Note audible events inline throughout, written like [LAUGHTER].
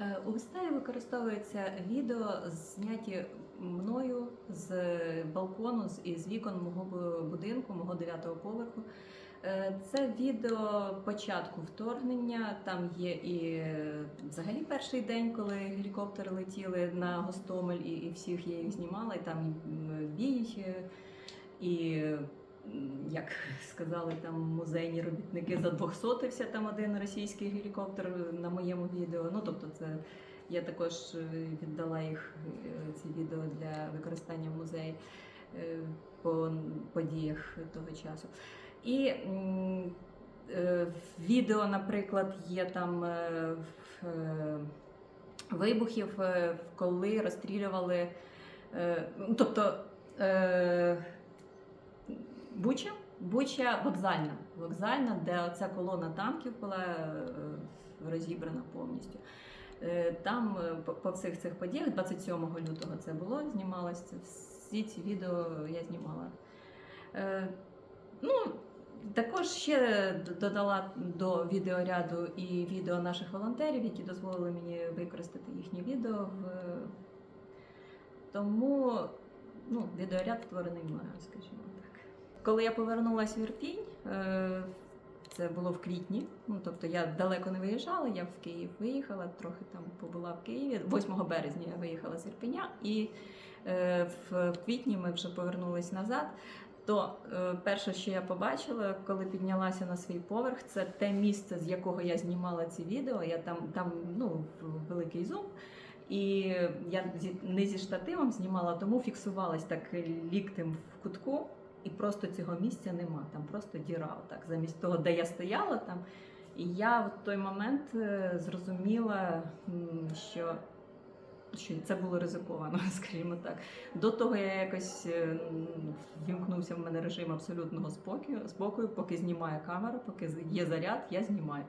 Е, У виставі використовується відео, зняті мною з балкону із вікон мого будинку, мого дев'ятого поверху. Е, Це відео початку вторгнення. Там є і взагалі перший день, коли гелікоптери летіли на Гостомель, і, і всіх я їх знімала, і там бій, е, і як сказали там музейні робітники, задвохсотився там один російський гелікоптер на моєму відео. Ну тобто, це я також е, віддала їх е, ці відео для використання в музеї е, по подіях того часу. І в відео, наприклад, є там вибухів, коли розстрілювали. ну, Тобто Буча, Буча вокзальна, вокзальна, де оця колона танків була е, розібрана повністю. Е, Там е, по- всіх цих подіях, 27 лютого це було, знімалося. Всі ці відео я знімала. Ну, також ще додала до відеоряду і відео наших волонтерів, які дозволили мені використати їхні відео. Тому ну, відеоряд створений мною, скажімо. Коли я повернулася в Ірпінь, е, це було в квітні. Ну, тобто я далеко не виїжджала, я в Київ виїхала, трохи там побула в Києві. 8 березня я виїхала з Ірпеня, і е, в, квітні ми вже повернулись назад. То е, перше, що я побачила, коли піднялася на свій поверх, це те місце, з якого я знімала ці відео. Я там, там ну, великий зум. І я не зі штативом знімала, тому фіксувалась так ліктем в кутку, просто цього місця нема. Там просто діра, так замість того, де я стояла там. І я в той момент е, зрозуміла, що, що це було ризиковано, [LAUGHS] скажімо так. До того я якось е, вімкнувся в мене режим абсолютного спокою, спокою, поки знімає камера, поки є заряд, я знімаю.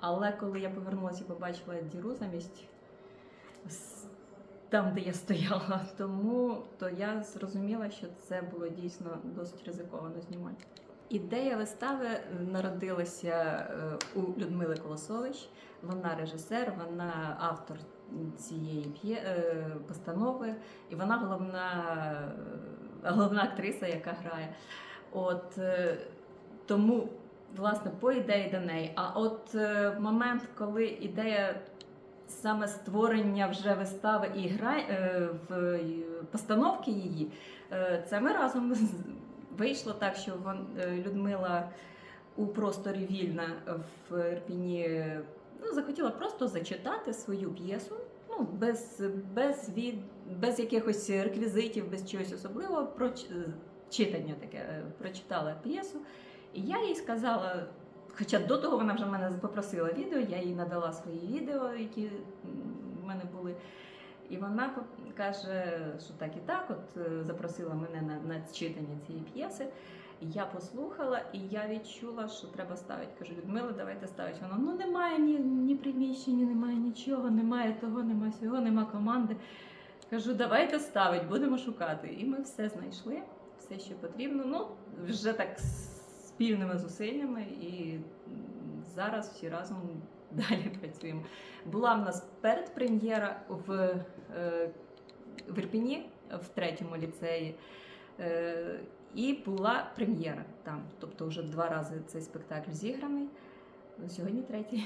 Але коли я повернулася і побачила діру замість там, де я стояла, тому то я зрозуміла, що це було дійсно досить ризиковано знімати. Ідея вистави народилася е, у Людмили Колосович. Вона режисер, вона автор цієї е, постанови, і вона головна, е, головна актриса, яка грає. От тому, власне, по ідеї до неї. А от момент, коли ідея саме створення вже вистави і гра е, в е, постановки її, е, це ми разом вийшло так, що Людмила у просторі вільна в Ірпіні ну, захотіла просто зачитати свою п'єсу. Ну, без, без, від, без якихось реквізитів, без чогось особливого, про читання таке прочитала п'єсу. І я їй сказала, хоча до того вона вже мене попросила відео, я їй надала свої відео, які в мене були. І вона каже, що так і так, от е, запросила мене на, на читання цієї п'єси. Я послухала і я відчула, що треба ставити. Кажу, Людмила, давайте ставити. Вона ну немає ні, ні приміщення, немає нічого, немає того, немає всього, немає команди. Кажу, давайте ставити, будемо шукати. І ми все знайшли, все, що потрібно. Ну, вже так спільними зусиллями, і зараз всі разом [LAUGHS] далі працюємо. Була в нас передпрем'єра в, е, в Ірпіні, в третьому ліцеї. Е, і була прем'єра там. Тобто вже два рази цей спектакль зіграний. Сьогодні третій.